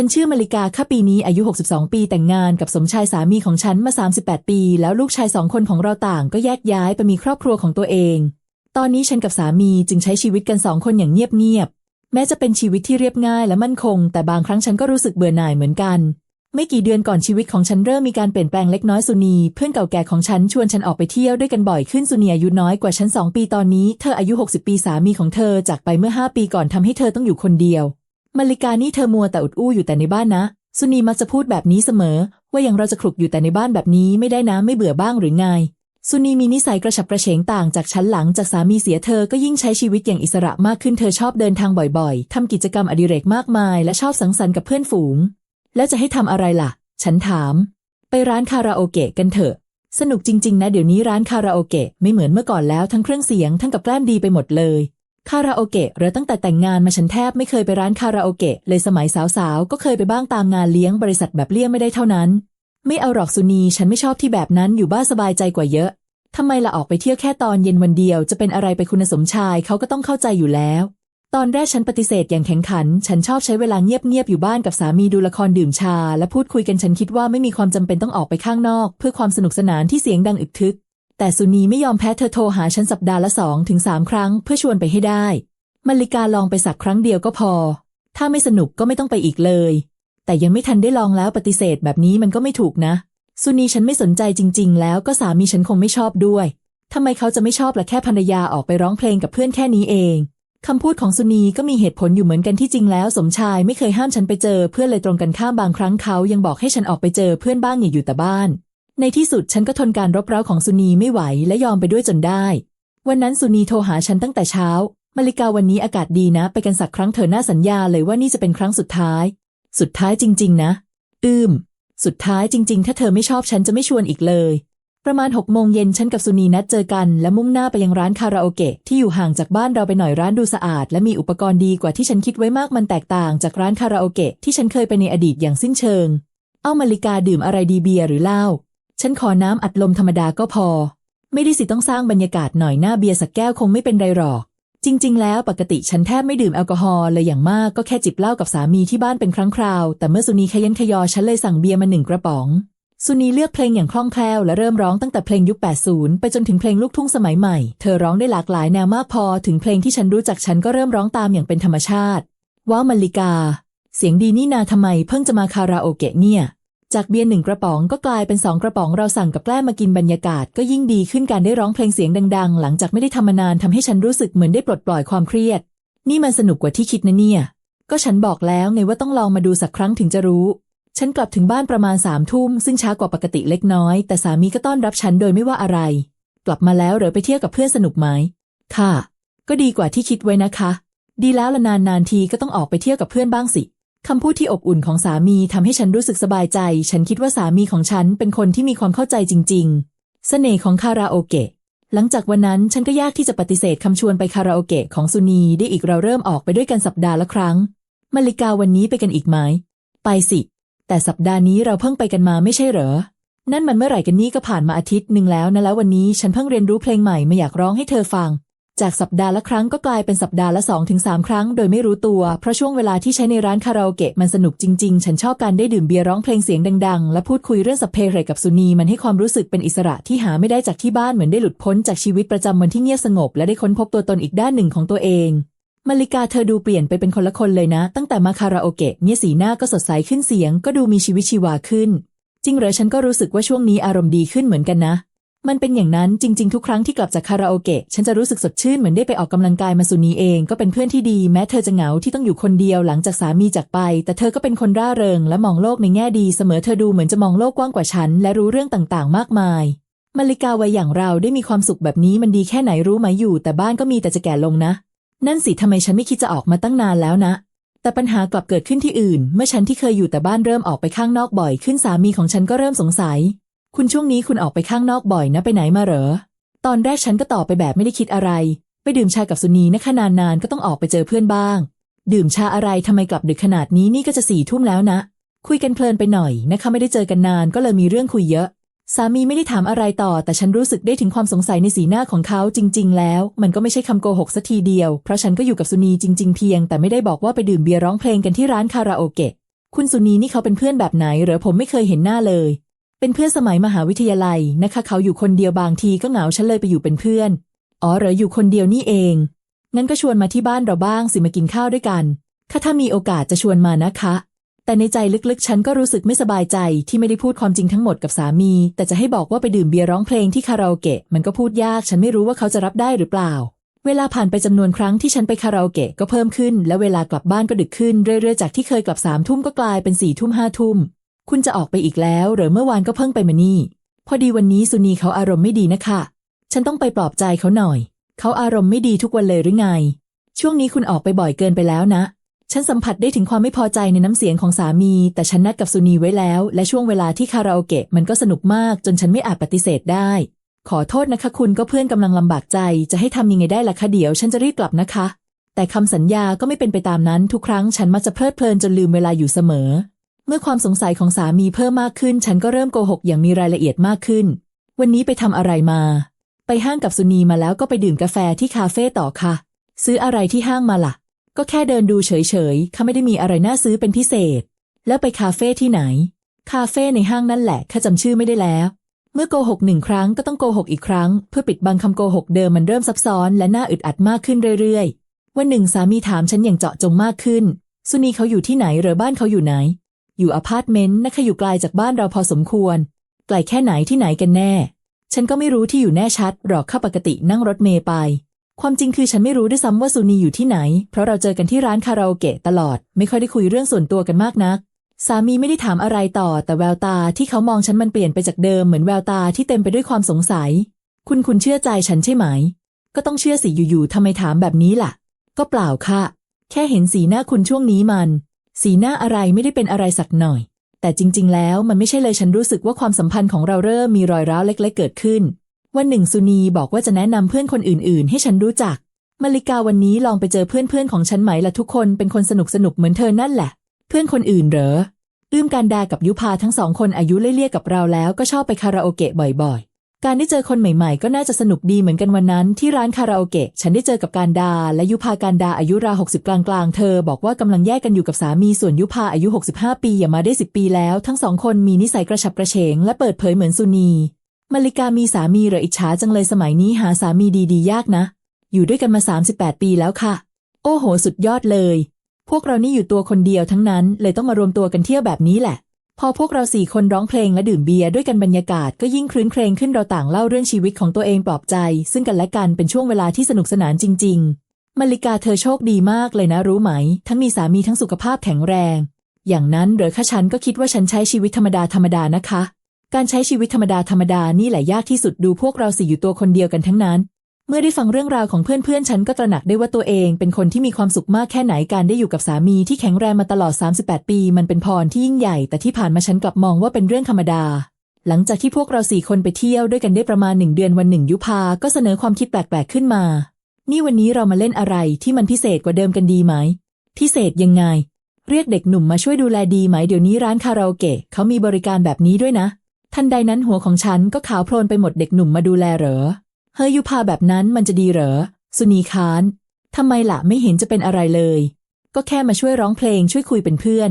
ฉันชื่อมาริกาค่ะปีนี้อายุ 62 ปีแต่งงานกับสมชายสามีของฉันมา 38 ปี แล้วลูกชายสองคนของเราต่างก็แยกย้ายไปมีครอบครัวของตัวเอง ตอนนี้ฉันกับสามีจึงใช้ชีวิตกันสองคนอย่างเงียบๆแม้จะเป็นชีวิตที่เรียบง่ายและมั่นคง แต่บางครั้งฉันก็รู้สึกเบื่อหน่ายเหมือนกัน ไม่กี่เดือนก่อนชีวิตของฉันเริ่มมีการเปลี่ยนแปลงเล็กน้อยสุนีเพื่อนเก่าแก่ของฉันชวนฉันออกไปเที่ยวด้วยกันบ่อยขึ้นสุนีอายุน้อยกว่าฉันสองปีตอนนี้เธออายุ 60 ปีสามีของเธอจากไปเมื่อ 5 ปีก่อนทำให้เธอต้องอยู่คนเดียว มาริกานี่เธอมัวแต่อุดอู้อยู่แต่ในบ้านนะ สุนีมักจะพูดแบบนี้เสมอ ว่าอย่างเราจะคลุกอยู่แต่ในบ้านแบบนี้ไม่ได้นะไม่เบื่อบ้างหรือไง สุนีมีนิสัยกระฉับกระเฉงต่างจากฉันหลังจากสามีเสียเธอก็ยิ่งใช้ชีวิตอย่างอิสระมากขึ้นเธอชอบเดินทางบ่อยๆ ทำกิจกรรมอดิเรกมากมาย และชอบสังสรรค์กับเพื่อนฝูง แล้วจะให้ทำอะไรล่ะ ฉันถาม ไปร้านคาราโอเกะกันเถอะ สนุกจริง ๆ นะ เดี๋ยวนี้ร้านคาราโอเกะไม่เหมือนเมื่อก่อนแล้วทั้งเครื่องเสียงทั้งกับแกล้มดีไปหมดเลย คาราโอเกะเหรือตั้งแต่แต่งงานมาฉันแทบไม่เคยไปร้านคาราโอเกะเลยสมัยสาวๆ ก็เคยไปบ้างตามงานเลี้ยงบริษัทแบบเลี่ยงไม่ได้เท่านั้น ไม่เอาหรอกสุนีฉันไม่ชอบที่แบบนั้นอยู่บ้านสบายใจกว่าเยอะทำไมละออกไปเที่ยวแค่ตอนเย็นวันเดียวจะเป็นอะไรไปคุณสมชายเขาก็ต้องเข้าใจอยู่แล้ว ตอนแรกฉันปฏิเสธอย่างแข็งขัน ฉันชอบใช้เวลาเงียบๆอยู่บ้านกับสามีดูละครดื่มชา และพูดคุยกันฉันคิดว่าไม่มีความจำเป็นต้องออกไปข้างนอก เพื่อความสนุกสนานที่เสียงดังอึกทึก แต่สุนีไม่ยอมแพ้เธอโทรหาฉันสัปดาห์ละสองถึงสามครั้งเพื่อชวนไปให้ได้มาริกาลองไปสักครั้งเดียวก็พอ ถ้าไม่สนุกก็ไม่ต้องไปอีกเลย แต่ยังไม่ทันได้ลองแล้วปฏิเสธแบบนี้มันก็ไม่ถูกนะ สุนีฉันไม่สนใจจริง ๆ แล้วก็สามีฉันคงไม่ชอบด้วยทำไมเขาจะไม่ชอบละแค่ภรรยาออกไปร้องเพลงกับเพื่อนแค่นี้เองคำพูดของสุนีก็มีเหตุผลอยู่เหมือนกันที่จริงแล้ว สมชายไม่เคยห้ามฉันไปเจอเพื่อนเลยตรงกันข้ามบางครั้งเขายังบอกให้ฉันออกไปเจอเพื่อนบ้างอย่าอยู่แต่บ้าน ในที่สุดฉันก็ทนการรบเร้าของสุนีไม่ไหวและยอมไปด้วยจนได้ วันนั้นสุนีโทรหาฉันตั้งแต่เช้า มาริกาวันนี้อากาศดีนะ ไปกันสักครั้งเธอหน้าสัญญาเลยว่านี่จะเป็นครั้งสุดท้าย สุดท้ายจริง ๆ นะ อืม สุดท้ายจริง ๆ ถ้าเธอไม่ชอบฉันจะไม่ชวนอีกเลย ประมาณหกโมงเย็นฉันกับสุนีนัดเจอกัน และมุ่งหน้าไปยังร้านคาราโอเกะที่อยู่ห่างจากบ้านเราไปหน่อยร้านดูสะอาด และมีอุปกรณ์ดีกว่าที่ฉันคิดไว้มากมันแตกต่างจากร้านคาราโอเกะที่ฉันเคยไปในอดีตอย่างสิ้นเชิง เอามาริกาดื่มอะไรดีเบียร์หรือเหล้า ฉันขอน้ำอัดลมธรรมดาก็พอ ไม่ได้สิต้องสร้างบรรยากาศหน่อยหน้าเบียร์สักแก้วคงไม่เป็นไรหรอก จริง ๆ แล้วปกติฉันแทบไม่ดื่มแอลกอฮอล์เลยอย่างมากก็แค่จิบเหล้ากับสามีที่บ้านเป็นครั้งคราว แต่เมื่อสุนีขยันขยอฉันเลยสั่งเบียร์มาหนึ่งกระป๋อง สุนีเลือกเพลงอย่างคล่องแคล่วและเริ่มร้องตั้งแต่เพลงยุค 80 ไปจนถึงเพลงลูกทุ่งสมัยใหม่ เธอร้องได้หลากหลายแนวมากพอ ถึงเพลงที่ฉันรู้จักฉันก็เริ่มร้องตามอย่างเป็นธรรมชาติว้าวมาริกา เสียงดีนี่นาทำไมเพิ่งจะมาคาราโอเกะเนี่ย จากเบียร์หนึ่งกระป๋องก็กลายเป็นสองกระป๋องเราสั่งกับแกล้มมากินบรรยากาศก็ยิ่งดีขึ้นการได้ร้องเพลงเสียงดัง ๆ หลังจากไม่ได้ทำมานานทำให้ฉันรู้สึกเหมือนได้ปลดปล่อยความเครียด นี่มันสนุกกว่าที่คิดนะเนี่ย ก็ฉันบอกแล้วไงว่าต้องลองมาดูสักครั้งถึงจะรู้ ฉันกลับถึงบ้านประมาณสามทุ่มซึ่งช้ากว่าปกติเล็กน้อย แต่สามีก็ต้อนรับฉันโดยไม่ว่าอะไร กลับมาแล้วเหรอไปเที่ยวกับเพื่อนสนุกไหมค่ะ ก็ดีกว่าที่คิดไว้นะคะ ดีแล้วละนานนานๆทีก็ต้องออกไปเที่ยวกับเพื่อนบ้างสิ คำพูดที่อบอุ่นของสามีทำให้ฉันรู้สึกสบายใจ ฉันคิดว่าสามีของฉันเป็นคนที่มีความเข้าใจจริง ๆ เสน่ห์ของคาราโอเกะ หลังจากวันนั้นฉันก็ยากที่จะปฏิเสธคำชวนไปคาราโอเกะของสุนีได้อีกเราเริ่มออกไปด้วยกันสัปดาห์ละครั้ง มาริกาวันนี้ไปกันอีกไหม ไปสิ แต่สัปดาห์นี้เราเพิ่งไปกันมาไม่ใช่เหรอ นั่นมันเมื่อไหร่กันนี่ก็ผ่านมาอาทิตย์หนึ่งแล้วนะแล้ววันนี้ฉันเพิ่งเรียนรู้เพลงใหม่มาอยากร้องให้เธอฟัง จากสัปดาห์ละครั้งก็กลายเป็นสัปดาห์ละสองถึงสามครั้งโดยไม่รู้ตัว เพราะช่วงเวลาที่ใช้ในร้านคาราโอเกะมันสนุกจริงๆ ฉันชอบการได้ดื่มเบียร์ร้องเพลงเสียงดังๆ และพูดคุยเรื่องสัพเพเหรกับสุนีมันให้ความรู้สึกเป็นอิสระที่หาไม่ได้จากที่บ้านเหมือนได้หลุดพ้นจากชีวิตประจำวันที่เงียบสงบ และได้ค้นพบตัวตนอีกด้านหนึ่งของตัวเองมาริกาเธอดูเปลี่ยนไปเป็นคนละคนเลยนะ ตั้งแต่มาคาราโอเกะเนี่ยสีหน้าก็สดใสขึ้นเสียง ก็ดูมีชีวิตชีวาขึ้น จริงเหรอฉันก็รู้สึกว่าช่วงนี้อารมณ์ดีขึ้นเหมือนกันนะ มันเป็นอย่างนั้นจริง ๆ ทุกครั้งที่กลับจากคาราโอเกะฉันจะรู้สึกสดชื่นเหมือนได้ไปออกกำลังกายมาสุนีเองก็เป็นเพื่อนที่ดีแม้เธอจะเหงาที่ต้องอยู่คนเดียวหลังจากสามีจากไป แต่เธอก็เป็นคนร่าเริงและมองโลกในแง่ดีเสมอเธอดูเหมือนจะมองโลกกว้างกว่าฉันและรู้เรื่องต่างๆ มากมายมาริกาวัยอย่างเราได้มีความสุขแบบนี้มันดีแค่ไหนรู้ไหมอยู่ แต่บ้านก็มีแต่จะแก่ลงนะ นั่นสิทำไมฉันไม่คิดจะออกมาตั้งนานแล้วนะ แต่ปัญหากลับเกิดขึ้นที่อื่น เมื่อฉันที่เคยอยู่แต่บ้านเริ่มออกไปข้างนอกบ่อยขึ้นสามีของฉันก็เริ่มสงสัย คุณช่วงนี้คุณออกไปข้างนอกบ่อยนะไปไหนมาเหรอ ตอนแรกฉันก็ตอบไปแบบไม่ได้คิดอะไร ไปดื่มชากับสุนีนะคะนานๆก็ต้องออกไปเจอเพื่อนบ้าง ดื่มชาอะไรทำไมกลับดึกขนาดนี้นี่ก็จะสี่ทุ่มแล้วนะ คุยกันเพลินไปหน่อยนะคะ ไม่ได้เจอกันนานก็เลยมีเรื่องคุยเยอะ สามีไม่ได้ถามอะไรต่อ แต่ฉันรู้สึกได้ถึงความสงสัยในสีหน้าของเขาจริง ๆ แล้ว มันก็ไม่ใช่คำโกหกสัทีเดียวเพราะฉันก็อยู่กับสุนีจริง ๆ เพียง แต่ไม่ได้บอกว่าไปดื่มเบียร์ร้องเพลงกันที่ร้านคาราโอเกะคุณสุนีนี่เขาเป็นเพื่อนแบบไหนหรอผมไม่เคยเห็นหน้าเลย เป็นเพื่อนสมัยมหาวิทยาลัยนะคะ เขาอยู่คนเดียวบางทีก็เหงาฉันเลยไปอยู่เป็นเพื่อน อ๋อเหรออยู่คนเดียวนี่เอง งั้นก็ชวนมาที่บ้านเราบ้างสิมากินข้าวด้วยกัน ถ้าถ้ามีโอกาสจะชวนมานะคะ แต่ในใจลึกๆ ฉันก็รู้สึกไม่สบายใจที่ไม่ได้พูดความจริงทั้งหมดกับสามี แต่จะให้บอกว่าไปดื่มเบียร์ร้องเพลงที่คาราโอเกะมันก็พูดยาก ฉันไม่รู้ว่าเขาจะรับได้หรือเปล่า เวลาผ่านไปจำนวนครั้งที่ฉันไปคาราโอเกะก็เพิ่มขึ้น และเวลากลับบ้านก็ดึกขึ้นเรื่อยๆจากที่เคยกลับสามทุ่มก็กลายเป็นสี่ทุ่มห้าทุ่ม คุณจะออกไปอีกแล้วหรือเมื่อวานก็เพิ่งไปมานี่ พอดีวันนี้สุนีเขาอารมณ์ไม่ดีนะคะ ฉันต้องไปปลอบใจเขาหน่อย เขาอารมณ์ไม่ดีทุกวันเลยหรือไง ช่วงนี้คุณออกไปบ่อยเกินไปแล้วนะ ฉันสัมผัสได้ถึงความไม่พอใจในน้ำเสียงของสามี แต่ฉันนัดกับสุนีไว้แล้ว และช่วงเวลาที่คาราโอเกะมันก็สนุกมากจนฉันไม่อาจปฏิเสธได้ ขอโทษนะคะ คุณก็เพื่อนกำลังลำบากใจ จะให้ทำยังไงได้ล่ะคะเดี๋ยว ฉันจะรีบกลับนะคะ แต่คำสัญญาก็ไม่เป็นไปตามนั้น ทุกครั้งฉันมักจะเพลิดเพลินจนลืมเวลาอยู่เสมอ เมื่อความสงสัยของสามีเพิ่มมากขึ้น ฉันก็เริ่มโกหกอย่างมีรายละเอียดมากขึ้น วันนี้ไปทำอะไรมา ไปห้างกับสุนีมาแล้วก็ไปดื่มกาแฟที่คาเฟ่ต่อค่ะ ซื้ออะไรที่ห้างมาล่ะ ก็แค่เดินดูเฉยๆข้าไม่ได้มีอะไรน่าซื้อเป็นพิเศษ แล้วไปคาเฟ่ที่ไหน คาเฟ่ในห้างนั่นแหละข้าจำชื่อไม่ได้แล้ว เมื่อโกหกหนึ่งครั้งก็ต้องโกหกอีกครั้ง เพื่อปิดบังคำโกหกเดิมมันเริ่มซับซ้อนและน่าอึดอัดมากขึ้นเรื่อยๆวันหนึ่งสามีถามฉันอย่างเจาะจงมากขึ้น สุนีเขาอยู่ที่ไหนหรือบ้านเขาอยู่ไหน อยู่อพาร์ตเมนต์นะคะอยู่ไกลจากบ้านเราพอสมควร ไกลแค่ไหนที่ไหนกันแน่ ฉันก็ไม่รู้ที่อยู่แน่ชัดหรอกข้าปกตินั่งรถเมย์ไป ความจริงคือฉันไม่รู้ด้วยซ้ำว่าสุนีอยู่ที่ไหน เพราะเราเจอกันที่ร้านคาราโอเกะตลอด ไม่ค่อยได้คุยเรื่องส่วนตัวกันมากนัก สามีไม่ได้ถามอะไรต่อ แต่แววตาที่เขามองฉันมันเปลี่ยนไปจากเดิมเหมือนแววตาที่เต็มไปด้วยความสงสัย คุณคุณเชื่อใจฉันใช่ไหม ก็ต้องเชื่อสิอยู่ๆทำไมถามแบบนี้ล่ะ ก็เปล่าค่ะ แค่เห็นสีหน้าคุณช่วงนี้มัน สีหน้าอะไรไม่ได้เป็นอะไรสักหน่อย แต่จริง ๆ แล้วมันไม่ใช่เลยฉันรู้สึกว่าความสัมพันธ์ของเราเริ่มมีรอยร้าวเล็ก ๆ เกิดขึ้น วันหนึ่งสุนีบอกว่าจะแนะนำเพื่อนคนอื่น ๆ ให้ฉันรู้จักมาริกาวันนี้ลองไปเจอเพื่อนๆของฉันไหมล่ะทุกคนเป็นคนสนุกสนุกเหมือนเธอนั่นแหละ เพื่อนคนอื่นเหรอ อื้มการดากับยุพาทั้งสองคนอายุเลี่ยๆกับเราแล้วก็ชอบไปคาราโอเกะบ่อย การได้เจอคนใหม่ๆ ก็น่าจะสนุกดีเหมือนกันวันนั้น ที่ร้านคาราโอเกะฉันได้เจอกับการดา และยุพาการดาอายุราวหกสิบกลางๆ เธอบอกว่ากำลังแยกกันอยู่กับสามีส่วนยุพาอายุ 65 ปีอย่ามาได้ 10 ปีแล้ว ทั้งสองคนมีนิสัยกระฉับกระเฉง และเปิดเผยเหมือนสุนีมาริกามีสามีเหรออิจฉาจังเลยสมัยนี้หาสามีดีๆ ยากนะ อยู่ด้วยกันมา 38 ปีแล้วค่ะ โอ้โห สุดยอดเลย พวกเรานี่อยู่ตัวคนเดียวทั้งนั้นเลยต้องมารวมตัวกันเที่ยวแบบนี้แหละ พอพวกเราสี่คนร้องเพลงและดื่มเบียร์ด้วยกันบรรยากาศก็ยิ่งครื้นเครงขึ้นเราต่างเล่าเรื่องชีวิตของตัวเองปลอบใจ ซึ่งกันและกันเป็นช่วงเวลาที่สนุกสนานจริง ๆมาริกาเธอโชคดีมากเลยนะรู้ไหม ทั้งมีสามีทั้งสุขภาพแข็งแรง อย่างนั้นเหรือข้าฉันก็คิดว่าฉันใช้ชีวิตธรรมดาธรรมดานะคะ การใช้ชีวิตธรรมดาธรรมดานี่แหละยากที่สุดดูพวกเราสี่อยู่ตัวคนเดียวกันทั้งนั้น เมื่อได้ฟังเรื่องราวของเพื่อนๆ ฉันก็ตระหนักได้ว่าตัวเองเป็นคนที่มีความสุขมากแค่ไหนการได้อยู่กับสามีที่แข็งแรงมาตลอด 38 ปี มันเป็นพรที่ยิ่งใหญ่ แต่ที่ผ่านมาฉันกลับมองว่าเป็นเรื่องธรรมดา หลังจากที่พวกเราสี่คนไปเที่ยวด้วยกันได้ประมาณหนึ่งเดือนวันหนึ่งยุพาก็เสนอความคิดแปลกๆขึ้นมา นี่วันนี้เรามาเล่นอะไรที่มันพิเศษกว่าเดิมกันดีไหม พิเศษยังไง เรียกเด็กหนุ่มมาช่วยดูแลดีไหมเดี๋ยวนี้ร้านคาราโอเกะเขามีบริการแบบนี้ด้วยนะ ทันใดนั้นหัวของฉันก็ขาวโพลนไปหมดเด็กหนุ่มมาดูแลเหรอ เฮยยุพาแบบนั้นมันจะดีเหรอ สุนีคานทำไมล่ะไม่เห็นจะเป็นอะไรเลย ก็แค่มาช่วยร้องเพลงช่วยคุยเป็นเพื่อน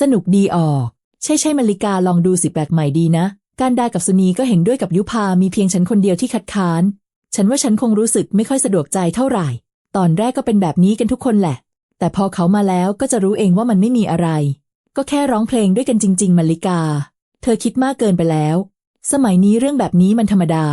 สนุกดีออก ใช่ใช่มาริกาลองดูสิแปลกใหม่ดีนะ การดากับสุนีก็เห็นด้วยกับยุพามีเพียงฉันคนเดียวที่คัดค้าน ฉันว่าฉันคงรู้สึกไม่ค่อยสะดวกใจเท่าไหร่ ตอนแรกก็เป็นแบบนี้กันทุกคนแหละ แต่พอเขามาแล้วก็จะรู้เองว่ามันไม่มีอะไร ก็แค่ร้องเพลงด้วยกันจริง ๆมาริกา เธอคิดมากเกินไปแล้ว สมัยนี้เรื่องแบบนี้มันธรรมดา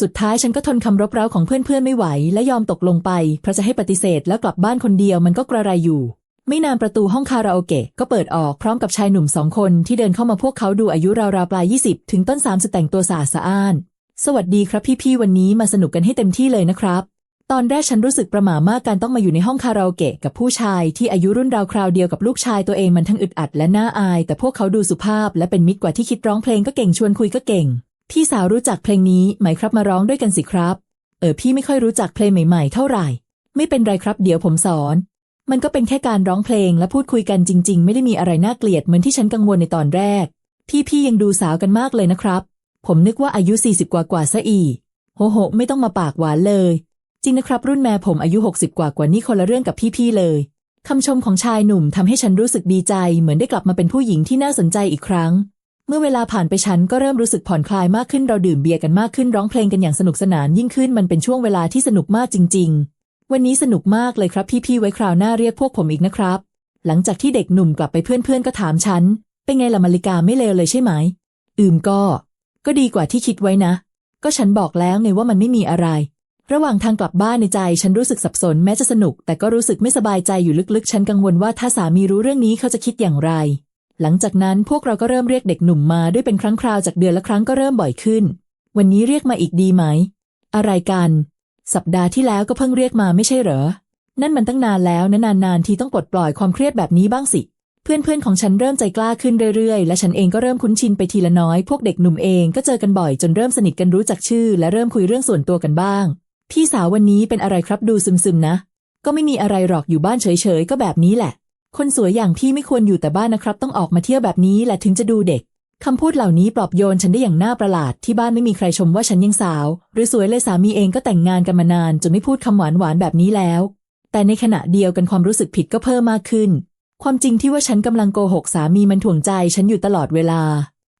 สุดท้ายฉันก็ทนคำรบเร้าของเพื่อนๆไม่ไหว และยอมตกลงไป เพราะจะให้ปฏิเสธแล้วกลับบ้านคนเดียวมันก็กระไรอยู่ ไม่นานประตูห้องคาราโอเกะก็เปิดออกพร้อมกับชายหนุ่มสองคนที่เดินเข้ามาพวกเขาดูอายุราวๆปลาย 20 ถึงต้น 30 แต่งตัวสะอาดสะอ้าน สวัสดีครับพี่ๆวันนี้มาสนุกกันให้เต็มที่เลยนะครับ ตอนแรกฉันรู้สึกประหม่ามากการต้องมาอยู่ในห้องคาราโอเกะกับผู้ชายที่อายุรุ่นราวคราวเดียวกับลูกชายตัวเองมันทั้งอึดอัดและน่าอาย แต่พวกเขาดูสุภาพและเป็นมิตรกว่าที่คิดร้องเพลงก็เก่งชวนคุยก็เก่ง พี่สาวรู้จักเพลงนี้ไหมครับมาร้องด้วยกันสิครับ เออพี่ไม่ค่อยรู้จักเพลงใหม่ๆ เท่าไหร่ ไม่เป็นไรครับเดี๋ยวผมสอน มันก็เป็นแค่การร้องเพลงและพูดคุยกันจริง ๆ ไม่ได้มีอะไรน่าเกลียดเหมือนที่ฉันกังวลในตอนแรก พี่ๆยังดูสาวกันมากเลยนะครับ ผมนึกว่าอายุ 40 กว่ากว่าซะอีกโหโห ไม่ต้องมาปากหวานเลย จริงนะครับ รุ่นแม่ผมอายุ 60 กว่ากว่านี่คนละเรื่องกับพี่ๆเลยคำชมของชายหนุ่มทำให้ฉันรู้สึกดีใจ เหมือนได้กลับมาเป็นผู้หญิงที่น่าสนใจอีกครั้ง มื่อเวลาผ่านไปฉันก็เริ่มรู้สึกผ่อนคลายมากขึ้นเราดื่มเบียร์กันมากขึ้นร้องเพลงกันอย่างสนุกสนานยิ่งขึ้นมันเป็นช่วงเวลาที่สนุกมากจริง ๆ วันนี้สนุกมากเลยครับพี่ๆไว้คราวหน้าเรียกพวกผมอีกนะครับ หลังจากที่เด็กหนุ่มกลับไปเพื่อนๆก็ถามฉันเป็นไงล่ะมาริกาไม่เลวเลยใช่ไหม อืมก็ ก็ดีกว่าที่คิดไว้นะ ก็ฉันบอกแล้วไงว่ามันไม่มีอะไร ระหว่างทางกลับบ้านในใจ ฉันรู้สึกสับสนแม้จะสนุก แต่ก็รู้สึกไม่สบายใจอยู่ลึกๆ ฉันกังวลว่าถ้าสามีรู้เรื่องนี้เขาจะคิดอย่างไร หลังจากนั้นพวกเราก็เริ่มเรียกเด็กหนุ่มมาด้วยเป็นครั้งคราวจากเดือนละครั้งก็เริ่มบ่อยขึ้น วันนี้เรียกมาอีกดีไหม อะไรกัน สัปดาห์ที่แล้วก็เพิ่งเรียกมาไม่ใช่เหรอ นั่นมันตั้งนานแล้วนะนานๆทีต้องปลดปล่อยความเครียดแบบนี้บ้างสิ เพื่อนๆของฉันเริ่มใจกล้าขึ้นเรื่อยๆ และฉันเองก็เริ่มคุ้นชินไปทีละน้อย พวกเด็กหนุ่มเองก็เจอกันบ่อยจนเริ่มสนิทกันรู้จักชื่อ และเริ่มคุยเรื่องส่วนตัวกันบ้าง พี่สาววันนี้เป็นอะไรครับดูซึมๆนะ ก็ไม่มีอะไรหรอกอยู่บ้านเฉยๆก็แบบนี้แหละ คนสวยอย่างพี่ไม่ควรอยู่แต่บ้านนะครับ ต้องออกมาเที่ยวแบบนี้แหละถึงจะดูเด็กคำพูดเหล่านี้ปลอบโยนฉันได้อย่างน่าประหลาดที่บ้านไม่มีใครชมว่าฉันยังสาว หรือสวยเลยสามีเองก็แต่งงานกันมานานจนไม่พูดคำหวานหวานๆแบบนี้แล้ว แต่ในขณะเดียวกันความรู้สึกผิดก็เพิ่มมากขึ้น ความจริงที่ว่าฉันกำลังโกหกสามีมันถ่วงใจฉันอยู่ตลอดเวลา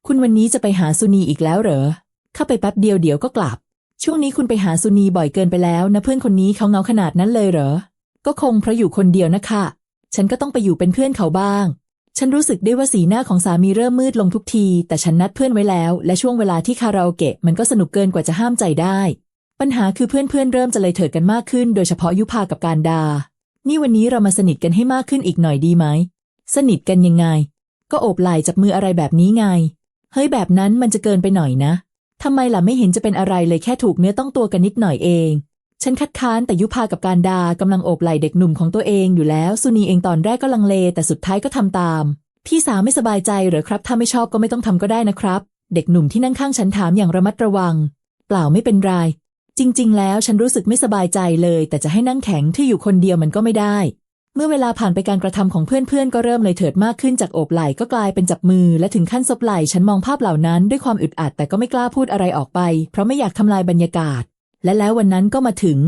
คุณวันนี้จะไปหาสุนีอีกแล้วเหรอเข้าไปแป๊บเดียวเดี๋ยวก็กลับ ช่วงนี้คุณไปหาสุนีบ่อยเกินไปแล้วนะเพื่อนคนนี้เขาเงาขนาดนั้นเลยเหรอก็คงเพราะอยู่คนเดียวนะคะ ฉันก็ต้องไปอยู่เป็นเพื่อนเขาบ้าง ฉันรู้สึกได้ว่าสีหน้าของสามีเริ่มมืดลงทุกที แต่ฉันนัดเพื่อนไว้แล้ว และช่วงเวลาที่คาราโอเกะมันก็สนุกเกินกว่าจะห้ามใจได้ ปัญหาคือเพื่อนๆเริ่มจะเลยเถิดกันมากขึ้น โดยเฉพาะยุพากับการดา นี่วันนี้เรามาสนิทกันให้มากขึ้นอีกหน่อยดีไหม สนิทกันยังไง ก็โอบไหล่จับมืออะไรแบบนี้ไง เฮ้ยแบบนั้นมันจะเกินไปหน่อยนะทำไมล่ะไม่เห็นจะเป็นอะไรเลยแค่ถูกเนื้อต้องตัวกันนิดหน่อยเอง ฉันคัดค้านแต่ยุพากับการดากำลังโอบไหล่เด็กหนุ่มของตัวเองอยู่แล้ว สุนีเองตอนแรกก็ลังเล แต่สุดท้ายก็ทำตาม พี่สาวไม่สบายใจหรือครับ ถ้าไม่ชอบก็ไม่ต้องทำก็ได้นะครับ เด็กหนุ่มที่นั่งข้างฉันถามอย่างระมัดระวัง เปล่าไม่เป็นไรจริง ๆ แล้วฉันรู้สึกไม่สบายใจเลย แต่จะให้นั่งแข็งที่อยู่คนเดียวมันก็ไม่ได้ เมื่อเวลาผ่านไปการกระทำของเพื่อนๆ ก็เริ่มเลยเถิดมากขึ้นจากโอบไหล่ก็กลายเป็นจับมือ และถึงขั้นซบไหล่ฉันมองภาพเหล่านั้นด้วยความอึดอัดแต่ก็ไม่กล้าพูดอะไรออกไป เพราะไม่อยากทำลายบรรยากาศ และแล้ววันนั้นก็มาถึง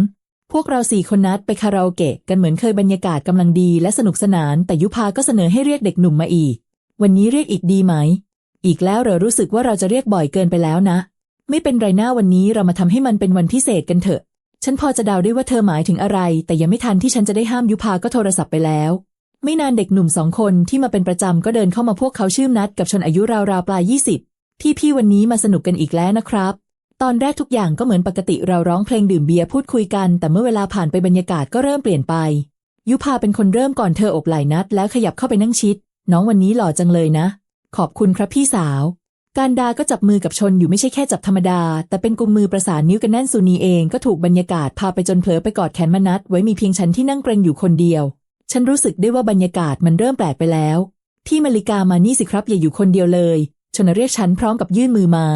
พวกเราสี่คนนัดไปคาราโอเกะกันเหมือนเคยบรรยากาศกำลังดีและสนุกสนาน แต่ยุพาก็เสนอให้เรียกเด็กหนุ่มมาอีก วันนี้เรียกอีกดีไหม อีกแล้วเหรอรู้สึกว่าเราจะเรียกบ่อยเกินไปแล้วนะ ไม่เป็นไรหน้าวันนี้เรามาทำให้มันเป็นวันพิเศษกันเถอะ ฉันพอจะเดาได้ว่าเธอหมายถึงอะไร แต่ยังไม่ทันที่ฉันจะได้ห้ามยุพาก็โทรศัพท์ไปแล้วไม่นานเด็กหนุ่มสองคนที่มาเป็นประจำก็เดินเข้ามาพวกเขาชื่อนัดกับชนอายุราวๆปลายยี่สิบพี่พี่วันนี้มาสนุกกันอีกแล้วนะครับ ตอนแรกทุกอย่างก็เหมือนปกติเราร้องเพลงดื่มเบียร์พูดคุยกัน แต่เมื่อเวลาผ่านไปบรรยากาศก็เริ่มเปลี่ยนไป ยุพาเป็นคนเริ่มก่อนเธออกไหล่นัด แล้วขยับเข้าไปนั่งชิด น้องวันนี้หล่อจังเลยนะ ขอบคุณครับพี่สาว การดาก็จับมือกับชนอยู่ไม่ใช่แค่จับธรรมดา แต่เป็นกุมมือประสานนิ้วกันแน่นสุนีเองก็ถูกบรรยากาศพาไปจนเผลอไปกอดแขนมนัดไว้มีเพียงฉันที่นั่งเกรงอยู่คนเดียว ฉันรู้สึกได้ว่าบรรยากาศมันเริ่มแปลกไปแล้วพี่มาริกามานี่สิครับอย่าอยู่คนเดียวเลยชนเรียกฉันพร้อมกับยื่นมือมา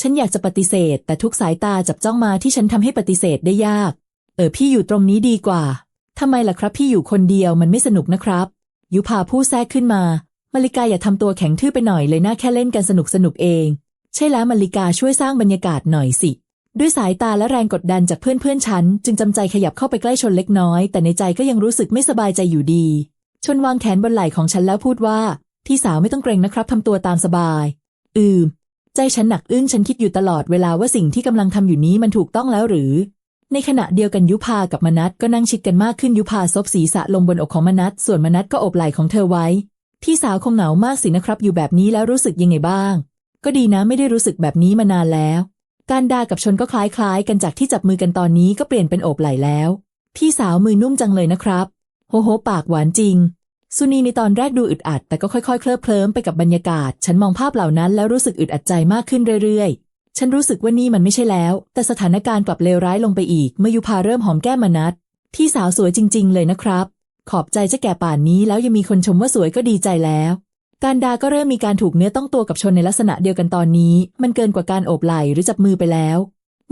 ฉันอยากจะปฏิเสธ แต่ทุกสายตาจับจ้องมาที่ฉันทำให้ปฏิเสธได้ยาก เออพี่อยู่ตรงนี้ดีกว่าทำไมล่ะครับ พี่อยู่คนเดียวมันไม่สนุกนะครับ ยุพาพูดแทรกขึ้นมา มาริกาอย่าทำตัวแข็งทื่อไปหน่อยเลยน่าแค่เล่นกันสนุกสนุกเอง ใช่แล้วมาริกาช่วยสร้างบรรยากาศหน่อยสิ ด้วยสายตาและแรงกดดันจากเพื่อนๆฉัน จึงจำใจขยับเข้าไปใกล้ชนเล็กน้อย แต่ในใจก็ยังรู้สึกไม่สบายใจอยู่ดี ชนวางแขนบนไหล่ของฉันแล้วพูดว่า พี่สาวไม่ต้องเกรงนะครับทำตัวตามสบาย อืม ใจฉันหนักอึ้งฉันคิดอยู่ตลอดเวลาว่าสิ่งที่กำลังทำอยู่นี้มันถูกต้องแล้วหรือ ในขณะเดียวกันยุพากับมนัทก็นั่งชิดกันมากขึ้นยุพาซบศีรษะลงบนอกของมนัทส่วนมนัทก็อบไหล่ของเธอไว้ พี่สาวคงเหงามากสินะครับอยู่แบบนี้แล้วรู้สึกยังไงบ้าง ก็ดีนะไม่ได้รู้สึกแบบนี้มานานแล้ว การดากับชนก็คล้ายๆ กันจากที่จับมือกันตอนนี้ก็เปลี่ยนเป็นอบไหล่แล้ว พี่สาวมือนุ่มจังเลยนะครับโหโหปากหวานจริง สุนีในตอนแรกดูอึดอัด แต่ก็ค่อยๆ เคลิบเคลิ้มไปกับบรรยากาศ ฉันมองภาพเหล่านั้นแล้วรู้สึกอึดอัดใจมากขึ้นเรื่อยๆ ฉันรู้สึกว่านี่มันไม่ใช่แล้ว แต่สถานการณ์กลับเลวร้ายลงไปอีก เมื่อยุพาเริ่มหอมแก้มมนัดพี่สาวสวยจริง ๆ เลยนะครับ ขอบใจจะแก่ป่านนี้แล้วยังมีคนชมว่าสวยก็ดีใจแล้ว การดาก็เริ่มมีการถูกเนื้อต้องตัวกับชนในลักษณะเดียวกันตอนนี้ มันเกินกว่าการโอบไหล่หรือจับมือไปแล้ว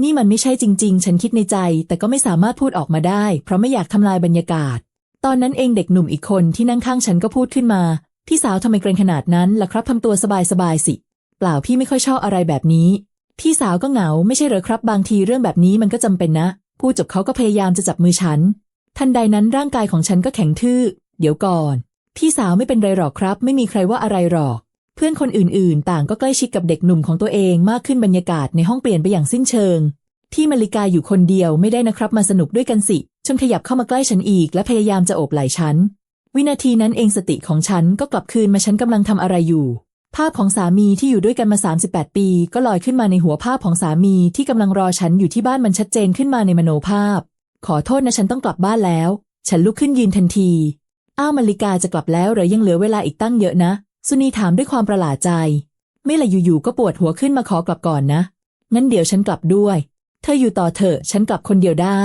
นี่มันไม่ใช่จริง ๆ ฉันคิดในใจ แต่ก็ไม่สามารถพูดออกมาได้ เพราะไม่อยากทำลายบรรยากาศ ตอนนั้นเองเด็กหนุ่มอีกคนที่นั่งข้างฉันก็พูดขึ้นมา พี่สาวทำไมเกรงขนาดนั้นล่ะครับทำตัวสบายๆสิ เปล่าพี่ไม่ค่อยชอบอะไรแบบนี้ พี่สาวก็เหงาไม่ใช่เหรอครับ บางทีเรื่องแบบนี้มันก็จำเป็นนะพูดจบเขาก็พยายามจะจับมือฉัน ทันใดนั้นร่างกายของฉันก็แข็งทื่อ เดี๋ยวก่อน พี่สาวไม่เป็นไรหรอกครับ ไม่มีใครว่าอะไรหรอก เพื่อนคนอื่นๆ ต่างก็ใกล้ชิดกับเด็กหนุ่มของตัวเองมากขึ้นบรรยากาศในห้องเปลี่ยนไปอย่างสิ้นเชิงพี่มาริกาอยู่คนเดียวไม่ได้นะครับ มาสนุกด้วยกันสิ จนขยับเข้ามาใกล้ฉันอีก และพยายามจะโอบไหล่ฉัน วินาทีนั้นเองสติของฉันก็กลับคืนมาฉันกำลังทำอะไรอยู่ภาพของสามีที่อยู่ด้วยกันมา 38 ปี ก็ลอยขึ้นมาในหัวภาพของสามีที่กำลังรอฉันอยู่ที่บ้านมันชัดเจนขึ้นมาในมโนภาพ ขอโทษนะฉันต้องกลับบ้านแล้ว ฉันลุกขึ้นยืนทันที อ้าวมาริกาจะกลับแล้วหรือยังเหลือเวลาอีกตั้งเยอะนะ สุนีถามด้วยความประหลาดใจ ไม่ละอยู่ๆก็ปวดหัวขึ้นมาขอกลับก่อนนะงั้นเดี๋ยวฉันกลับด้วย เธออยู่ต่อเถอะฉันกลับคนเดียวได้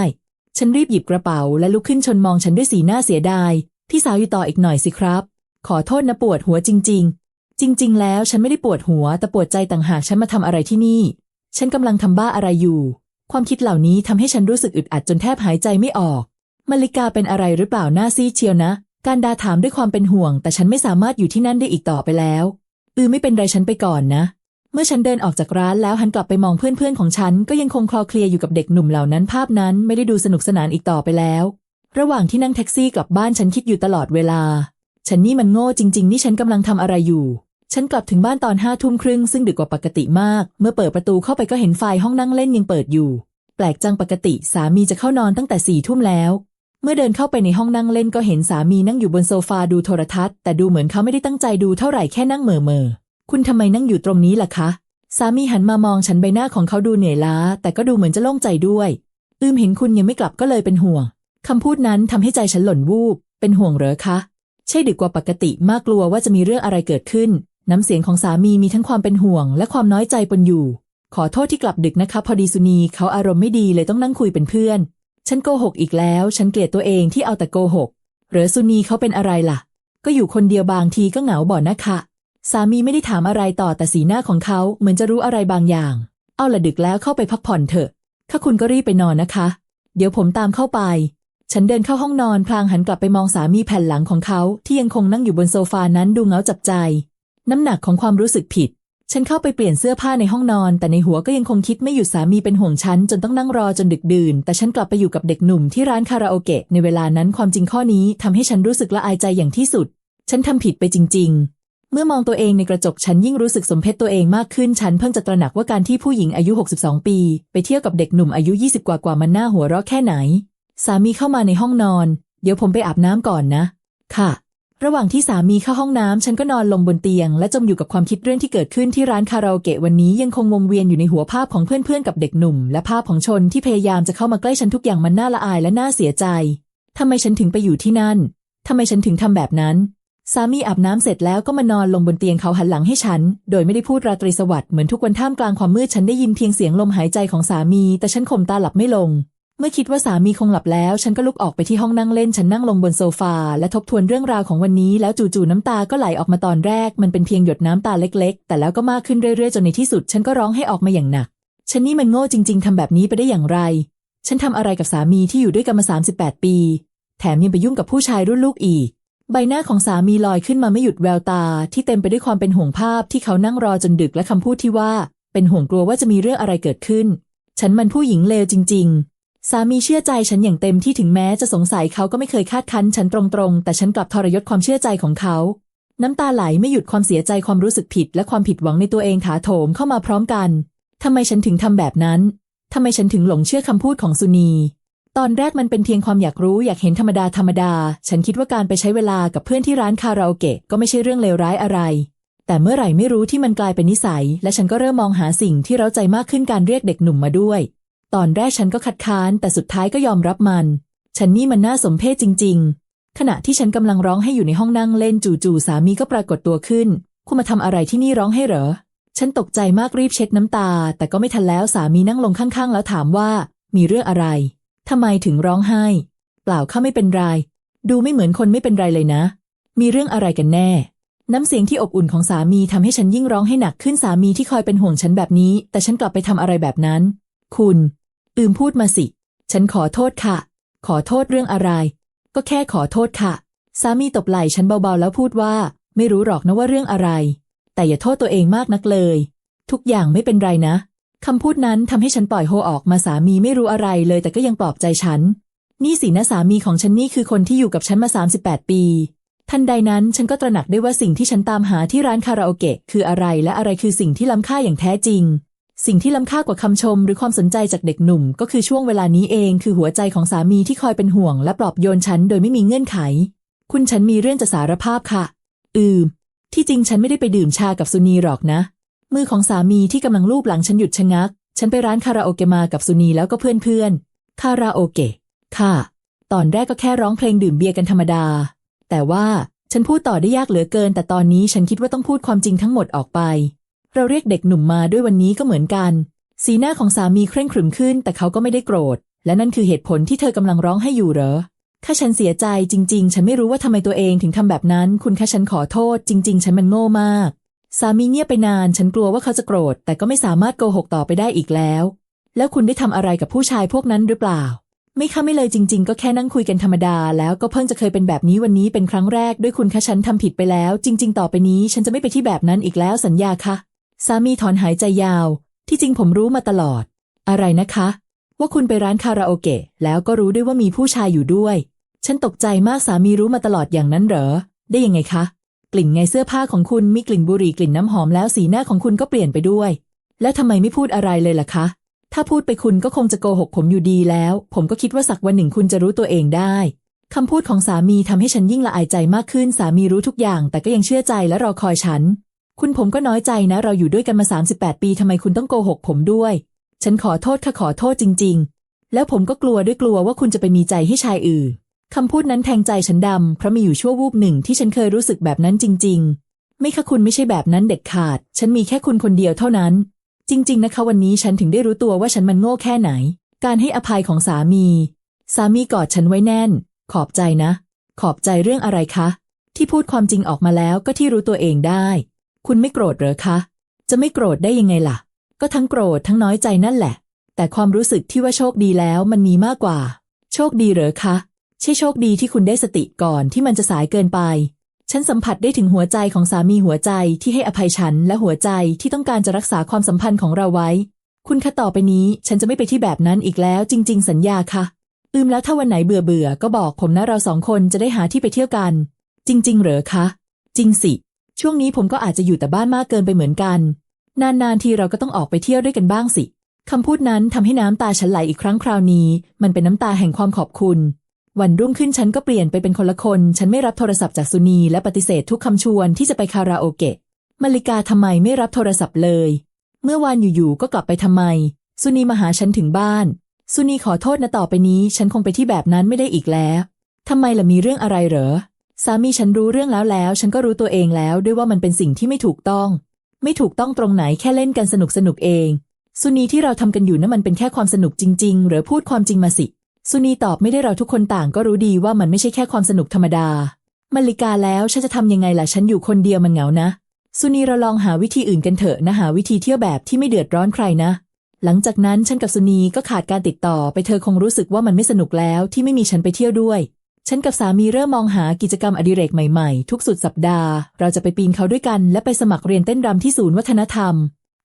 ฉันรีบหยิบกระเป๋าและลุกขึ้นชนมองฉันด้วยสีหน้าเสียดาย พี่สาวอยู่ต่ออีกหน่อยสิครับ ขอโทษนะปวดหัวจริง ๆ จริง ๆ แล้วฉันไม่ได้ปวดหัว แต่ปวดใจต่างหากฉันมาทำอะไรที่นี่ ฉันกำลังทำบ้าอะไรอยู่ ความคิดเหล่านี้ทำให้ฉันรู้สึกอึดอัดจนแทบหายใจไม่ออกมาริกาเป็นอะไรหรือเปล่าหน้าซีเชียวนะ การดาถามด้วยความเป็นห่วง แต่ฉันไม่สามารถอยู่ที่นั่นได้อีกต่อไปแล้ว อือไม่เป็นไรฉันไปก่อนนะ เมื่อฉันเดินออกจากร้านแล้วหันกลับไปมองเพื่อนๆของฉันก็ยังคงคลอเคลียอยู่กับเด็กหนุ่มเหล่านั้นภาพนั้นไม่ได้ดูสนุกสนานอีกต่อไปแล้ว ระหว่างที่นั่งแท็กซี่กลับบ้านฉันคิดอยู่ตลอดเวลา ฉันนี่มันโง่จริง ๆ นี่ฉันกำลังทำอะไรอยู่ ฉันกลับถึงบ้านตอนห้าทุ่มครึ่งซึ่งดึกกว่าปกติมาก เมื่อเปิดประตูเข้าไปก็เห็นไฟห้องนั่งเล่นยังเปิดอยู่ แปลกจังปกติสามีจะเข้านอนตั้งแต่สี่ทุ่มแล้ว เมื่อเดินเข้าไปในห้องนั่งเล่นก็เห็นสามีนั่งอยู่บนโซฟาดูโทรทัศน์แต่ดูเหมือนเขาไม่ได้ตั้งใจดูเท่าไหร่แค่นั่งเหม่อเมอ คุณทำไมนั่งอยู่ตรงนี้ล่ะคะ สามีหันมามองฉันใบหน้าของเขาดูเหนื่อยล้า แต่ก็ดูเหมือนจะโล่งใจด้วย อืมเห็นคุณยังไม่กลับก็เลยเป็นห่วงคำพูดนั้นทำให้ใจฉันหล่นวูบ เป็นห่วงเหรอคะ ใช่ดึกกว่าปกติมากกลัวว่าจะมีเรื่องอะไรเกิดขึ้น น้ำเสียงของสามีมีทั้งความเป็นห่วง และความน้อยใจปนอยู่ ขอโทษที่กลับดึกนะคะ พอดีสุนีเขาอารมณ์ไม่ดีเลยต้องนั่งคุยเป็นเพื่อน ฉันโกหกอีกแล้ว ฉันเกลียดตัวเองที่เอาแต่โกหก เหรือสุนีเขาเป็นอะไรล่ะ ก็อยู่คนเดียวบางทีก็เหงาบ่อนนะคะ สามีไม่ได้ถามอะไรต่อแต่สีหน้าของเขาเหมือนจะรู้อะไรบางอย่าง เอาละดึกแล้วเข้าไปพักผ่อนเถอะ ถ้าคุณก็รีบไปนอนนะคะ เดี๋ยวผมตามเข้าไป ฉันเดินเข้าห้องนอนพลางหันกลับไปมองสามีแผ่นหลังของเขาที่ยังคงนั่งอยู่บนโซฟานั้นดูเงาจับใจ น้ำหนักของความรู้สึกผิด ฉันเข้าไปเปลี่ยนเสื้อผ้าในห้องนอน แต่ในหัวก็ยังคงคิดไม่หยุดสามีเป็นห่วงฉันจนต้องนั่งรอจนดึกดื่น แต่ฉันกลับไปอยู่กับเด็กหนุ่มที่ร้านคาราโอเกะในเวลานั้นความจริงข้อนี้ทำให้ฉันรู้สึกละอายใจอย่างที่สุด ฉันทำผิดไปจริง ๆ เมื่อมองตัวเองในกระจกฉันยิ่งรู้สึกสมเพชตัวเองมากขึ้น ฉันเพิ่งจะตระหนักว่าการที่ผู้หญิงอายุ 62 ปี ไปเที่ยวกับเด็กหนุ่มอายุ 20 กว่ากว่ามันน่าหัวเราะแค่ไหน สามีเข้ามาในห้องนอน เดี๋ยวผมไปอาบน้ำก่อนนะ ค่ะ ระหว่างที่สามีเข้าห้องน้ำฉันก็นอนลงบนเตียง และจมอยู่กับความคิดเรื่องที่เกิดขึ้นที่ร้านคาราโอเกะวันนี้ยังคงวงเวียนอยู่ในหัวภาพของเพื่อนๆกับเด็กหนุ่ม และภาพของชนที่พยายามจะเข้ามาใกล้ฉันทุกอย่างมันน่าละอายและน่าเสียใจทำไมฉันถึงไปอยู่ที่นั่นทำไมฉันถึงทำแบบนั้น สามีอาบน้ำเสร็จแล้วก็มานอนลงบนเตียงเขาหันหลังให้ฉัน โดยไม่ได้พูดราตรีสวัสดิ์เหมือนทุกวันท่ามกลางความมืดฉันได้ยินเพียงเสียงลมหายใจของสามี แต่ฉันข่มตาหลับไม่ลง เมื่อคิดว่าสามีคงหลับแล้ว ฉันก็ลุกออกไปที่ห้องนั่งเล่น ฉันนั่งลงบนโซฟา และทบทวนเรื่องราวของวันนี้ แล้วจู่ๆน้ำตาก็ไหลออกมาตอนแรก มันเป็นเพียงหยดน้ำตาเล็ก ๆ แต่แล้วก็มากขึ้นเรื่อยๆจนในที่สุด ฉันก็ร้องให้ออกมาอย่างหนัก ฉันนี่มันโง่จริง ๆทำแบบนี้ไปได้อย่างไร ฉันทำอะไรกับสามีที่อยู่ด้วยกันมา38 ปี แถมยังไปยุ่งกับผู้ชายรุ่นลูกอีก ใบหน้าของสามีลอยขึ้นมาไม่หยุดแววตา ที่เต็มไปด้วยความเป็นห่วงภาพที่เขานั่งรอจนดึกและคำพูดที่ว่า เป็นห่วงกลัวว่าจะมีเรื่องอะไรเกิดขึ้น ฉันมันผู้หญิงเลวจริง ๆ สามีเชื่อใจฉันอย่างเต็มที่ถึงแม้จะสงสัยเขาก็ไม่เคยคาดคั้นฉันตรงๆ แต่ฉันกลับทรยศความเชื่อใจของเขา น้ำตาไหลไม่หยุดความเสียใจความรู้สึกผิด และความผิดหวังในตัวเองถาโถมเข้ามาพร้อมกันทำไมฉันถึงทำแบบนั้นทำไมฉันถึงหลงเชื่อคำพูดของสุนี ตอนแรกมันเป็นเพียงความอยากรู้อยากเห็นธรรมดาธรรมดา ฉันคิดว่าการไปใช้เวลากับเพื่อนที่ร้านคาราโอเกะก็ไม่ใช่เรื่องเลวร้ายอะไร แต่เมื่อไหร่ไม่รู้ที่มันกลายเป็นนิสัย และฉันก็เริ่มมองหาสิ่งที่เราใจมากขึ้นการเรียกเด็กหนุ่มมาด้วย ตอนแรกฉันก็คัดค้าน แต่สุดท้ายก็ยอมรับมัน ฉันนี่มันน่าสมเพชจริง ๆ ขณะที่ฉันกำลังร้องให้อยู่ในห้องนั่งเล่นจู่ๆสามีก็ปรากฏตัวขึ้น คุณมาทำอะไรที่นี่ร้องให้เหรอ ฉันตกใจมากรีบเช็ดน้ำตา แต่ก็ไม่ทันแล้วสามีนั่งลงข้างๆ แล้วถามว่า มีเรื่องอะไร ทำไมถึงร้องไห้ เปล่าข้าไม่เป็นไร ดูไม่เหมือนคนไม่เป็นไรเลยนะ มีเรื่องอะไรกันแน่ น้ำเสียงที่อบอุ่นของสามีทำให้ฉันยิ่งร้องให้หนักขึ้นสามีที่คอยเป็นห่วงฉันแบบนี้ แต่ฉันกลับไปทำอะไรแบบนั้น คุณ อืมพูดมาสิ ฉันขอโทษค่ะ ขอโทษเรื่องอะไร ก็แค่ขอโทษค่ะ สามีตบไหล่ฉันเบาๆแล้วพูดว่า ไม่รู้หรอกนะว่าเรื่องอะไร แต่อย่าโทษตัวเองมากนักเลย ทุกอย่างไม่เป็นไรนะ คำพูดนั้นทำให้ฉันปล่อยโฮออกมาสามีไม่รู้อะไรเลยแต่ก็ยังปลอบใจฉัน นี่สินะสามีของฉันนี่คือคนที่อยู่กับฉันมา 38 ปี ทันใดนั้นฉันก็ตระหนักได้ว่าสิ่งที่ฉันตามหาที่ร้านคาราโอเกะคืออะไรและอะไรคือสิ่งที่ล้ำค่าอย่างแท้จริง สิ่งที่ล้ำค่ากว่าคำชมหรือความสนใจจากเด็กหนุ่ม ก็คือช่วงเวลานี้เองคือหัวใจของสามีที่คอยเป็นห่วง และปลอบโยนฉันโดยไม่มีเงื่อนไข คุณฉันมีเรื่องจะสารภาพค่ะ อืมที่จริงฉันไม่ได้ไปดื่มชากับสุนีหรอกนะ มือของสามีที่กำลังลูบหลังฉันหยุดชะงัก ฉันไปร้านคาราโอเกะมากับสุนีแล้วก็เพื่อนเพื่อนๆ คาราโอเกะ ค่ะ ตอนแรกก็แค่ร้องเพลงดื่มเบียร์กันธรรมดา แต่ว่าฉันพูดต่อได้ยากเหลือเกิน แต่ตอนนี้ฉันคิดว่าต้องพูดความจริงทั้งหมดออกไป เราเรียกเด็กหนุ่มมาด้วยวันนี้ก็เหมือนกัน สีหน้าของสามีเคร่งขรึมขึ้น แต่เขาก็ไม่ได้โกรธ และนั่นคือเหตุผลที่เธอกำลังร้องให้อยู่เหรอถ้าฉันเสียใจจริง ๆ ฉันไม่รู้ว่าทำไมตัวเองถึงทำแบบนั้น คุณคะฉันขอโทษ จริง ๆ ฉันมันโง่มาก สามีเงียบไปนาน ฉันกลัวว่าเขาจะโกรธ แต่ก็ไม่สามารถโกหกต่อไปได้อีกแล้ว แล้วคุณได้ทำอะไรกับผู้ชายพวกนั้นหรือเปล่า ไม่ค่ะไม่เลยจริง ๆ ก็แค่นั่งคุยกันธรรมดา แล้วก็เพิ่งจะเคยเป็นแบบนี้วันนี้เป็นครั้งแรกด้วยคุณคะฉันทำผิดไปแล้ว จริง ๆ ต่อไปนี้ฉันจะไม่ไปที่แบบนั้นอีกแล้วสัญญาค่ะ สามีถอนหายใจยาว ที่จริงผมรู้มาตลอด อะไรนะคะ ว่าคุณไปร้านคาราโอเกะแล้วก็รู้ด้วยว่ามีผู้ชายอยู่ด้วย ฉันตกใจมากสามีรู้มาตลอดอย่างนั้นเหรอ ได้ยังไงคะ กลิ่นไงเสื้อผ้าของคุณมีกลิ่นบุหรี่กลิ่นน้ำหอมแล้วสีหน้าของคุณก็เปลี่ยนไปด้วย แล้วทำไมไม่พูดอะไรเลยล่ะคะ ถ้าพูดไปคุณก็คงจะโกหกผมอยู่ดีแล้ว ผมก็คิดว่าสักวันหนึ่งคุณจะรู้ตัวเองได้คำพูดของสามีทำให้ฉันยิ่งละอายใจมากขึ้น สามีรู้ทุกอย่าง แต่ก็ยังเชื่อใจและรอคอยฉัน คุณผมก็น้อยใจนะ เราอยู่ด้วยกันมา 38 ปีทำไมคุณต้องโกหกผมด้วย ฉันขอโทษค่ะขอโทษจริง ๆ แล้วผมก็กลัวด้วยกลัวว่าคุณจะไปมีใจให้ชายอื่น คำพูดนั้นแทงใจฉันดำ เพราะมีอยู่ชั่ววูบหนึ่งที่ฉันเคยรู้สึกแบบนั้นจริง ๆ ไม่ค่ะคุณไม่ใช่แบบนั้นเด็ดขาด ฉันมีแค่คุณคนเดียวเท่านั้น จริง ๆ นะคะวันนี้ฉันถึงได้รู้ตัวว่าฉันมันโง่แค่ไหน การให้อภัยของสามี สามีกอดฉันไว้แน่น ขอบใจนะ ขอบใจเรื่องอะไรคะ ที่พูดความจริงออกมาแล้วก็ที่รู้ตัวเองได้ คุณไม่โกรธเหรอคะ จะไม่โกรธได้ยังไงล่ะ ก็ทั้งโกรธทั้งน้อยใจนั่นแหละ แต่ความรู้สึกที่ว่าโชคดีแล้วมันมีมากกว่า โชคดีเหรอคะ ช่โชคดีที่คุณได้สติก่อนที่มันจะสายเกินไป ฉันสัมผัสได้ถึงหัวใจของสามีหัวใจที่ให้อภัยฉันและหัวใจที่ต้องการจะรักษาความสัมพันธ์ของเราไว้ คุณคะต่อไปนี้ ฉันจะไม่ไปที่แบบนั้นอีกแล้ว จริง ๆ สัญญาค่ะ อืมแล้วถ้าวันไหนเบื่อเบื่อก็บอกผมนะเราสองคนจะได้หาที่ไปเที่ยวกัน จริง ๆ เหรอคะ จริงสิ ช่วงนี้ผมก็อาจจะอยู่แต่บ้านมากเกินไปเหมือนกัน นานๆทีเราก็ต้องออกไปเที่ยวด้วยกันบ้างสิคำพูดนั้นทำให้น้ำตาฉันไหลอีกครั้งคราวนี้ มันเป็นน้ำตาแห่งความขอบคุณ วันรุ่งขึ้นฉันก็เปลี่ยนไปเป็นคนละคน ฉันไม่รับโทรศัพท์จากสุนีและปฏิเสธทุกคำชวนที่จะไปคาราโอเกะมาริกาทำไมไม่รับโทรศัพท์เลย เมื่อวานอยู่ๆก็กลับไปทำไม สุนีมาหาฉันถึงบ้าน สุนีขอโทษนะต่อไปนี้ ฉันคงไปที่แบบนั้นไม่ได้อีกแล้วทำไมล่ะมีเรื่องอะไรเหรอ สามีฉันรู้เรื่องแล้วแล้ว ฉันก็รู้ตัวเองแล้วด้วยว่ามันเป็นสิ่งที่ไม่ถูกต้อง ไม่ถูกต้องตรงไหนแค่เล่นกันสนุกสนุกเอง สุนีที่เราทำกันอยู่นั่นมันเป็นแค่ความสนุกจริง ๆ หรือพูดความจริงมาสิ สุนีตอบไม่ได้เราทุกคนต่างก็รู้ดีว่ามันไม่ใช่แค่ความสนุกธรรมดา มาริกาแล้วฉันจะทำยังไงล่ะฉันอยู่คนเดียวมันเหงานะสุนีเราลองหาวิธีอื่นกันเถอะนะหาวิธีเที่ยวแบบที่ไม่เดือดร้อนใครนะ หลังจากนั้นฉันกับสุนีก็ขาดการติดต่อไปเธอคงรู้สึกว่ามันไม่สนุกแล้วที่ไม่มีฉันไปเที่ยวด้วย ฉันกับสามีเริ่มมองหากิจกรรมอดิเรกใหม่ๆ ทุกสุดสัปดาห์ เราจะไปปีนเขาด้วยกัน และไปสมัครเรียนเต้นรำที่ศูนย์วัฒนธรรม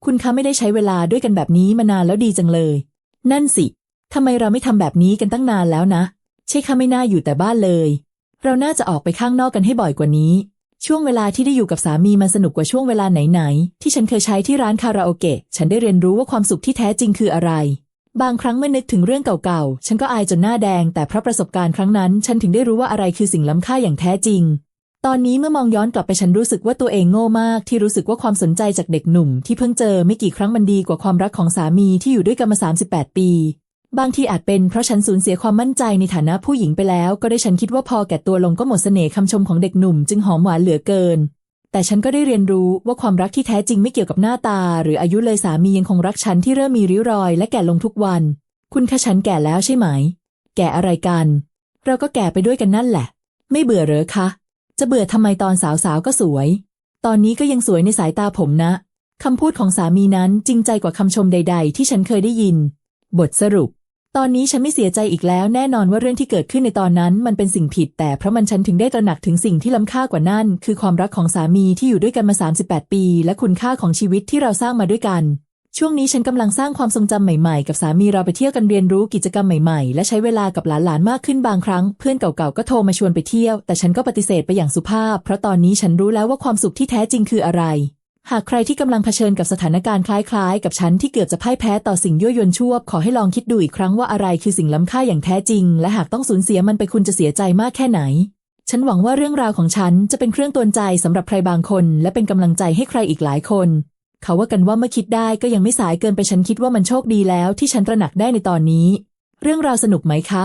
คุณคะไม่ได้ใช้เวลาด้วยกันแบบนี้มานานแล้วดีจังเลย นั่นสิ ทำไมเราไม่ทำแบบนี้กันตั้งนานแล้วนะ ใช่ค่ะไม่น่าอยู่แต่บ้านเลย เราน่าจะออกไปข้างนอกกันให้บ่อยกว่านี้ ช่วงเวลาที่ได้อยู่กับสามีมันสนุกกว่าช่วงเวลาไหนๆที่ฉันเคยใช้ที่ร้านคาราโอเกะ ฉันได้เรียนรู้ว่าความสุขที่แท้จริงคืออะไร บางครั้งเมื่อนึกถึงเรื่องเก่าๆ ฉันก็อายจนหน้าแดง แต่เพราะประสบการณ์ครั้งนั้น ฉันถึงได้รู้ว่าอะไรคือสิ่งล้ำค่าอย่างแท้จริงตอนนี้เมื่อมองย้อนกลับไปฉันรู้สึกว่าตัวเองโง่มากที่รู้สึกว่าความสนใจจากเด็กหนุ่ม ที่เพิ่งเจอไม่กี่ครั้งมันดีกว่าความรักของสามีที่อยู่ด้วยกันมา 38 ปี บางทีอาจเป็นเพราะฉันสูญเสียความมั่นใจในฐานะผู้หญิงไปแล้ว ก็ได้ฉันคิดว่าพอแก่ตัวลงก็หมดเสน่ห์คำชมของเด็กหนุ่มจึงหอมหวานเหลือเกิน แต่ฉันก็ได้เรียนรู้ว่าความรักที่แท้จริงไม่เกี่ยวกับหน้าตา หรืออายุเลยสามียังคงรักฉันที่เริ่มมีริ้วรอยและแก่ลงทุกวัน คุณคะฉันแก่แล้วใช่ไหม แก่อะไรกัน เราก็แก่ไปด้วยกันนั่นแหละ ไม่เบื่อเหรอคะ จะเบื่อทำไมตอนสาวๆก็สวย ตอนนี้ก็ยังสวยในสายตาผมนะคำพูดของสามีนั้นจริงใจกว่าคำชมใด ๆ ที่ฉันเคยได้ยิน บทสรุป ตอนนี้ฉันไม่เสียใจอีกแล้วแน่นอนว่าเรื่องที่เกิดขึ้นในตอนนั้น มันเป็นสิ่งผิด แต่เพราะมันฉันถึงได้ตระหนักถึงสิ่งที่ล้ำค่ากว่านั่น คือความรักของสามีที่อยู่ด้วยกันมา 38 ปี และคุณค่าของชีวิตที่เราสร้างมาด้วยกัน ช่วงนี้ฉันกำลังสร้างความทรงจำใหม่ๆ กับสามีเราไปเที่ยวกันเรียนรู้กิจกรรมใหม่ๆ และใช้เวลากับหลานๆมากขึ้นบางครั้ง เพื่อนเก่าๆก็โทรมาชวนไปเที่ยว แต่ฉันก็ปฏิเสธไปอย่างสุภาพ เพราะตอนนี้ฉันรู้แล้วว่าความสุขที่แท้จริงคืออะไร หากใครที่กำลังเผชิญกับสถานการณ์คล้ายๆ กับฉันที่เกือบจะพ่ายแพ้ต่อสิ่งยั่วยวนชั่วขอให้ลองคิดดูอีกครั้งว่าอะไรคือสิ่งล้ำค่าอย่างแท้จริง และหากต้องสูญเสียมันไปคุณจะเสียใจมากแค่ไหน ฉันหวังว่าเรื่องราวของฉันจะเป็นเครื่องตือนใจสำหรับใครบางคน และเป็นกำลังใจให้ใครอีกหลายคน เขาว่ากันว่าเมื่อคิดได้ก็ยังไม่สายเกินไปฉันคิดว่ามันโชคดีแล้วที่ฉันตระหนักได้ในตอนนี้ เรื่องราวสนุกไหมคะ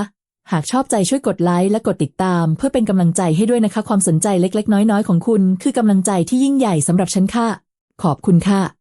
หากชอบใจช่วยกดไลค์และกดติดตาม เพื่อเป็นกำลังใจให้ด้วยนะคะ ความสนใจเล็ก ๆ น้อยๆของคุณ คือกำลังใจที่ยิ่งใหญ่สำหรับฉันค่ะ ขอบคุณค่ะ